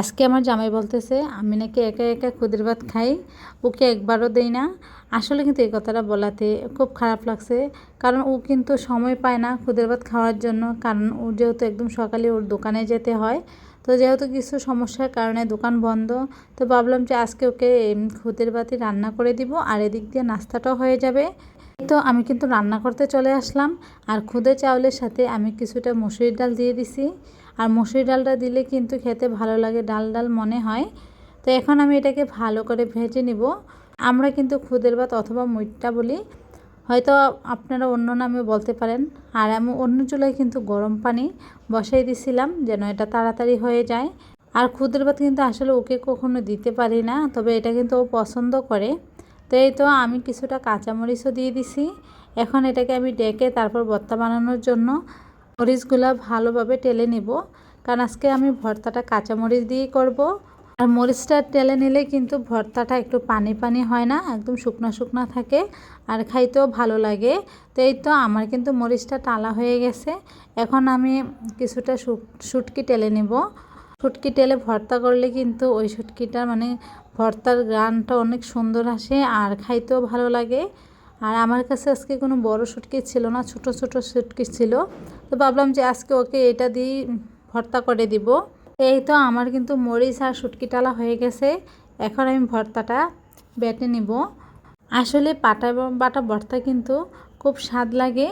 আজকে আমার জামাই বলতেছে, আমি নাকি একা একা খুদের ভাত খাই, ওকে একবারও দেই না। আসলে কিন্তু এই কথাটা বলাতে খুব খারাপ লাগছে, কারণ ও কিন্তু সময় পায় না খুদের ভাত খাওয়ার জন্য, কারণ ও যেহেতু একদম সকালে ওর দোকানে যেতে হয়। তো যেহেতু কিছু সমস্যার কারণে দোকান বন্ধ, তো ভাবলাম যে আজকে ওকে খুদের ভাতই রান্না করে দিব, আর এদিক দিয়ে নাস্তাটাও হয়ে যাবে। তো আমি কিন্তু রান্না করতে চলে আসলাম। আর খুদে চাউলের সাথে আমি কিছুটা মুসুরির ডাল দিয়ে দিছি। আর মুসুরি ডালটা দিলে কিন্তু খেতে ভালো লাগে, ডাল ডাল মনে হয়। তো এখন আমি এটাকে ভালো করে ভেজে নিব। আমরা কিন্তু খুদের ভাত অথবা মুইটটা বলি। হয়তো আপনারা অন্য নামে বলতে পারেন। আর আমি অন্য চুলায় কিন্তু গরম পানি বসাই দিছিলাম যেন এটা তাড়াতাড়ি হয়ে যায়। আর খুদের ভাত কিন্তু আসলে ওকে কখনো দিতে পারি না, তবে এটা কিন্তু ও পছন্দ করে। তো এই তো আমি কিছুটা কাঁচামরিচও দিয়ে দিছি। এখন এটাকে আমি ডেকে তারপর ভর্তা বানানোর জন্য মরিচগুলো ভালোভাবে টেলে নিব। কারণ আজকে আমি ভর্তাটা কাঁচামরিচ দিয়েই করব। আর মরিচটা টেলে নিলে কিন্তু ভর্তাটা একটু পানি পানি হয় না, একদম শুকনো শুকনো থাকে আর খাইতেও ভালো লাগে। তো এই তো আমার কিন্তু মরিচটা টালা হয়ে গেছে। এখন আমি কিছুটা শুটকি টেলে নিব। শুটকি টেলে ভর্তা করলে কিন্তু ওই শুটকিটা মানে ভর্তার গানটা অনেক সুন্দর আসে আর খাইতেও ভালো লাগে। আর আমার কাছে আজকে কোনো বড় সুটকি ছিল না, ছোট ছোট সুটকি ছিল। তো ভাবলাম যে আজকে ওকে এটা দিয়ে ভর্তা করে দিব। এই তো আমার কিন্তু মরিচ আর শুটকি টালা হয়ে গেছে। এখন আমি ভর্তাটা বেটে নিব। আসলে পাটা বাটা ভর্তা কিন্তু খুব স্বাদ লাগে।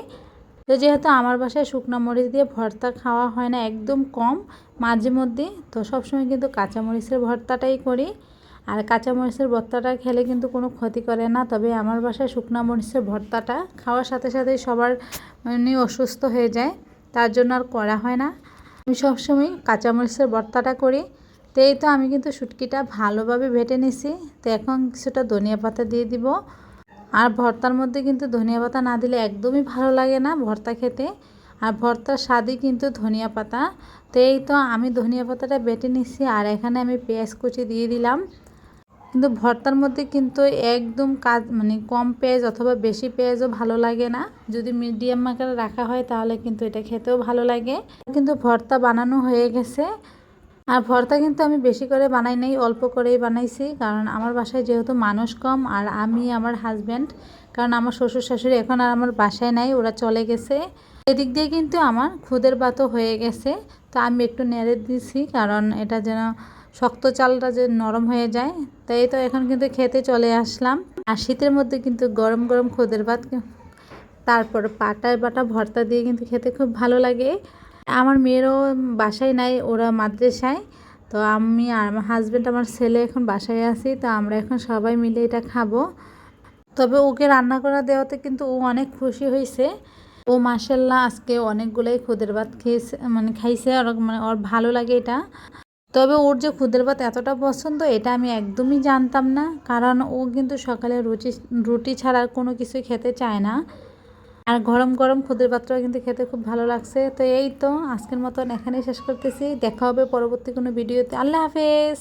তো যেহেতু আমার বাসায় শুকনো মরিচ দিয়ে ভর্তা খাওয়া হয় না একদম কম, মাঝে মধ্যে, তো সবসময় কিন্তু কাঁচামরিচের ভর্তাটাই করি। আর কাঁচা মরিচের ভর্তাটা খেলে কিন্তু কোনো ক্ষতি করে না, তবে আমার বাসায় শুকনো মরিচের ভর্তাটা খাওয়ার সাথে সাথে সবার মানে অসুস্থ হয়ে যায়, তার জন্য আর করা হয় না। আমি সবসময় কাঁচামরিচের ভর্তাটা করি। তো এই তো আমি কিন্তু শুটকিটা ভালোভাবে ভেটে নিছি। তো এখন কিছুটা ধনিয়া পাতা দিয়ে দিব। আর ভর্তার মধ্যে কিন্তু ধনিয়া পাতা না দিলে একদমই ভালো লাগে না ভর্তা খেতে। আর ভর্তার স্বাদই কিন্তু ধনিয়া পাতা। তো এই তো আমি ধনিয়া পাতাটা বেটে নিচ্ছি আর এখানে আমি পেঁয়াজ কুচি দিয়ে দিলাম। কিন্তু ভর্তার মধ্যে কিন্তু একদম কাজ মানে কম পেঁয়াজ অথবা বেশি পেঁয়াজও ভালো লাগে না। যদি মিডিয়াম আকারে রাখা হয় তাহলে কিন্তু এটা খেতেও ভালো লাগে। কিন্তু ভর্তা বানানো হয়ে গেছে। আর ভর্তা কিন্তু আমি বেশি করে বানাই নাই, অল্প করেই বানাইছি। কারণ আমার বাসায় যেহেতু মানুষ কম আর আমি আমার হাজব্যান্ড কারণ আমার শ্বশুর শাশুড়ি এখন আর আমার বাসায় নাই, ওরা চলে গেছে। এদিক দিয়ে কিন্তু আমার খুদের বাতও হয়ে গেছে, তো আমি একটু নেড়ে দিছি, কারণ এটা যেন শক্ত চালটা যে নরম হয়ে যায়। তাই তো এখন কিন্তু খেতে চলে আসলাম। আর শীতের মধ্যে কিন্তু গরম গরম খুদের ভাত, তারপর পাটায় বাটা ভর্তা দিয়ে কিন্তু খেতে খুব ভালো লাগে। আমার মেয়েরও বাসায় নাই, ওরা মাদ্রাসায়। তো আমি আর আমার হাজব্যান্ড আমার ছেলে এখন বাসায় আছি, তো আমরা এখন সবাই মিলে এটা খাব। তবে ওকে রান্না করা দেওয়াতে কিন্তু ও অনেক খুশি হয়েছে। ও মাসাল্লাহ আজকে অনেকগুলোই খুদের ভাত খেয়েছে মানে খাইছে, আর মানে ওর ভালো লাগে এটা। তবে ওর যে খুদের ভাত এতটা পছন্দ, এটা আমি একদমই জানতাম না। কারণ ও কিন্তু সকালে রুটি রুটি ছাড়া কোনো কিছু খেতে চায় না। আর গরম গরম খুদের পাত্রও কিন্তু খেতে খুব ভালো লাগছে। তো এই তো, আজকের মতন এখানেই শেষ করতেছি। দেখা হবে পরবর্তী কোনো ভিডিওতে। আল্লাহ হাফেজ!